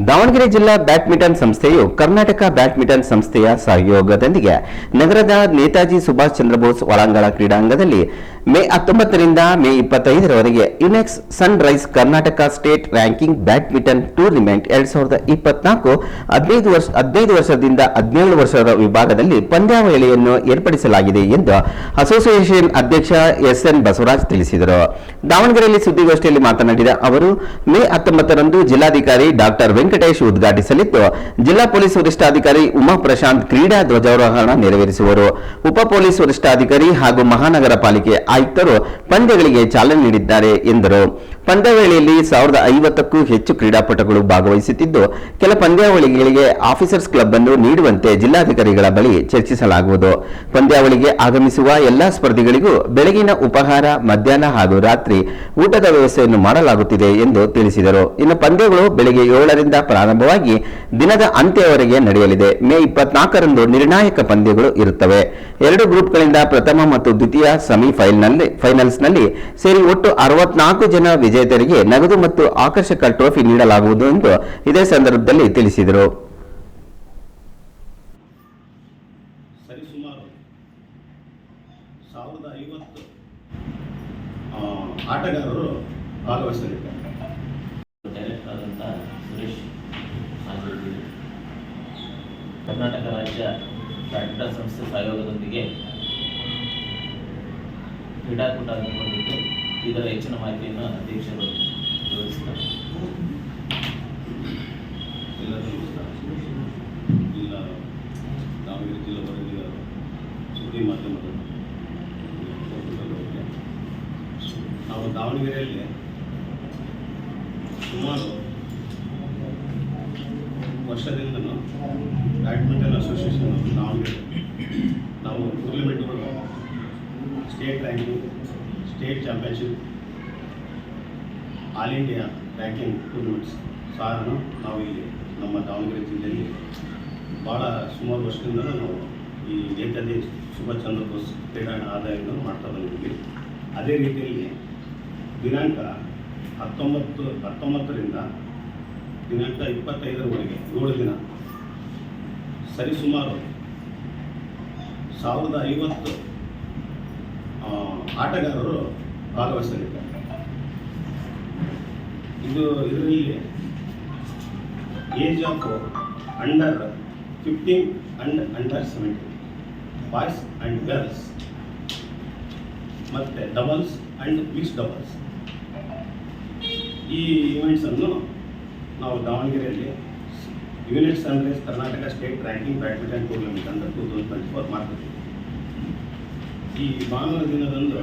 ದಾವಣಗೆರೆ ಜಿಲ್ಲಾ ಬ್ಯಾಡ್ಮಿಂಟನ್ ಸಂಸ್ಥೆಯು ಕರ್ನಾಟಕ ಬ್ಯಾಡ್ಮಿಂಟನ್ ಸಂಸ್ಥೆಯ ಸಹಯೋಗದೊಂದಿಗೆ ನಗರದ ನೇತಾಜಿ ಸುಭಾಷ್ ಚಂದ್ರ ಬೋಸ್ ಒಳಾಂಗಣ ಕ್ರೀಡಾಂಗಣದಲ್ಲಿ ಮೇ ಹತ್ತೊಂಬತ್ತರಿಂದ May ಇಪ್ಪತ್ತೈದರವರೆಗೆ Yonex Sunrise Karnataka state ranking badminton tournament ಎರಡ್ ಸಾವಿರದ ಇಪ್ಪತ್ನಾಲ್ಕು ಹದಿನೈದು ವರ್ಷ, ಹದಿನೈದು ವರ್ಷದಿಂದ ಹದಿನೇಳು ವರ್ಷದ ವಿಭಾಗದಲ್ಲಿ ಪಂದ್ಯಾವಳಿಯನ್ನು ಏರ್ಪಡಿಸಲಾಗಿದೆ ಎಂದು ಅಸೋಸಿಯೇಷನ್ ಅಧ್ಯಕ್ಷ ಎಸ್ ಎನ್ ಬಸವರಾಜ್ ತಿಳಿಸಿದರು. ದಾವಣಗೆರೆಯಲ್ಲಿ ಸುದ್ದಿಗೋಷ್ಠಿಯಲ್ಲಿ ಮಾತನಾಡಿದ ಅವರು, ಮೇ ಹತ್ತೊಂಬತ್ತರಂದು ಜಿಲ್ಲಾಧಿಕಾರಿ ಡಾಕ್ಟರ್ ವೆಂಕಟೇಶ್ ಉದ್ಘಾಟಿಸಲಿದ್ದು, ಜಿಲ್ಲಾ ಪೊಲೀಸ್ ವರಿಷ್ಠಾಧಿಕಾರಿ ಉಮಾ ಪ್ರಶಾಂತ್ ಕ್ರೀಡಾ ಧ್ವಜಾರೋಹಣ ನೆರವೇರಿಸುವರು. ಉಪ ಪೊಲೀಸ್ ವರಿಷ್ಠಾಧಿಕಾರಿ ಹಾಗೂ ಮಹಾನಗರ ಪಾಲಿಕೆ ಆಯುಕ್ತರು ಪಂದ್ಯಗಳಿಗೆ ಚಾಲನೆ ನೀಡಿದ್ದಾರೆ ಎಂದರು. ಪಂದ್ಯಾವಳಿಯಲ್ಲಿ ಸಾವಿರದ ಐವತ್ತಕ್ಕೂ ಹೆಚ್ಚು ಕ್ರೀಡಾಪಟುಗಳು ಭಾಗವಹಿಸುತ್ತಿದ್ದು, ಕೆಲ ಪಂದ್ಯಾವಳಿಗಳಿಗೆ ಆಫೀಸರ್ಸ್ ಕ್ಲಬ್ ಅನ್ನು ನೀಡುವಂತೆ ಜಿಲ್ಲಾಧಿಕಾರಿಗಳ ಬಳಿ ಚರ್ಚಿಸಲಾಗುವುದು. ಪಂದ್ಯಾವಳಿಗೆ ಆಗಮಿಸುವ ಎಲ್ಲಾ ಸ್ಪರ್ಧಿಗಳಿಗೂ ಬೆಳಗಿನ ಉಪಹಾರ, ಮಧ್ಯಾಹ್ನ ಹಾಗೂ ರಾತ್ರಿ ಊಟದ ವ್ಯವಸ್ಥೆಯನ್ನು ಮಾಡಲಾಗುತ್ತಿದೆ ಎಂದು ತಿಳಿಸಿದರು. ಇನ್ನು ಪಂದ್ಯಗಳು ಬೆಳಗ್ಗೆ ಏಳರಿಂದ ಪ್ರಾರಂಭವಾಗಿ ದಿನದ ಅಂತ್ಯವರೆಗೆ ನಡೆಯಲಿದೆ. ಮೇ ಇಪ್ಪತ್ನಾಲ್ಕರಂದು ನಿರ್ಣಾಯಕ ಪಂದ್ಯಗಳು ಇರುತ್ತವೆ. ಎರಡು ಗ್ರೂಪ್ಗಳಿಂದ ಪ್ರಥಮ ಮತ್ತು ದ್ವಿತೀಯ ಸೆಮಿಫೈನಲ್ ಫೈನಲ್ಸ್ನಲ್ಲಿ ಸೇರಿ ಒಟ್ಟು ಅರವತ್ನಾಲ್ಕು ಜನ ವಿಜೇತರಿಗೆ ನಗದು ಮತ್ತು ಆಕರ್ಷಕ ಟ್ರೋಫಿ ನೀಡಲಾಗುವುದು ಎಂದು ಇದೇ ಸಂದರ್ಭದಲ್ಲಿ ತಿಳಿಸಿದರು. ಆಟಗಾರರು ಭಾಗವಹಿಸಲಿದ್ದಾರೆ. ಡೈರೆಕ್ಟರ್ ಆದಂಥ ಸುರೇಶ್ ಕರ್ನಾಟಕ ರಾಜ್ಯ ಬ್ಯಾಡ್ಮಿಂಟನ್ ಸಂಸ್ಥೆ ಸಹಯೋಗದೊಂದಿಗೆ ಕ್ರೀಡಾಕೂಟ ಹಮ್ಮಿಕೊಂಡಿದ್ದು ಇದರ ಹೆಚ್ಚಿನ ಮಾಹಿತಿಯನ್ನು ಅಧ್ಯಕ್ಷರು ವಿವರಿಸ್ತಾರೆ ಎಲ್ಲರಿಗೂ ಜಿಲ್ಲಾ ದಾವಣಗೆರೆ ಜಿಲ್ಲಾ ವರದಿಗಾರರು ಸುದ್ದಿ ಮಾಧ್ಯಮದ. ನಾವು ದಾವಣಗೆರೆಯಲ್ಲಿ ಸುಮಾರು ವರ್ಷದಿಂದಲೂ ಬ್ಯಾಡ್ಮಿಂಟನ್ ಅಸೋಸಿಯೇಷನ್ ದಾವಣಗೆರೆ, ನಾವು ಟೂರ್ನಮೆಂಟ್ಗಳು state ranking state championship all India ranking tournaments ಸಾರನ್ನು ನಾವು ಇಲ್ಲಿ ನಮ್ಮ ದಾವಣಗೆರೆ ಜಿಲ್ಲೆಯಲ್ಲಿ ಭಾಳ ಸುಮಾರು ವರ್ಷದಿಂದಲೂ ನಾವು ಈ ನೇತಾಜಿ ಸುಭಾಷ್ ಚಂದ್ರ ಬೋಸ್ ಕ್ರೀಡಾಂಗಣ ಆದಾಯವನ್ನು ಮಾಡ್ತಾ ಬಂದಿದ್ದೀವಿ. ಅದೇ ರೀತಿಯಲ್ಲಿ ದಿನಾಂಕ ಹತ್ತೊಂಬತ್ತು, ಹತ್ತೊಂಬತ್ತರಿಂದ ದಿನಾಂಕ ಇಪ್ಪತ್ತೈದರವರೆಗೆ ಏಳು ದಿನ ಸರಿಸುಮಾರು ಸಾವಿರದ ಐವತ್ತು ಆಟಗಾರರು ಭಾಗವಹಿಸಲಿದ್ದಾರೆ ಇದು ಇದರಲ್ಲಿ age of under fifteen and under seventeen boys and girls ಮತ್ತು ಡಬಲ್ಸ್ ಅಂಡ್ ಮಿಕ್ಸ್ ಡಬಲ್ಸ್ ಈ ಈವೆಂಟ್ಸನ್ನು ನಾವು ದಾವಣಗೆರೆಯಲ್ಲಿ unit Sunrise Karnataka state ranking badminton tournament ಅಂತ ಟೂ ತೌಸಂಡ್ ಟ್ವೆಂಟಿ ಫೋರ್ ಮಾಡ್ತಿದ್ದೀವಿ. ಈ ಭಾನುವಾರ ದಿನದಂದು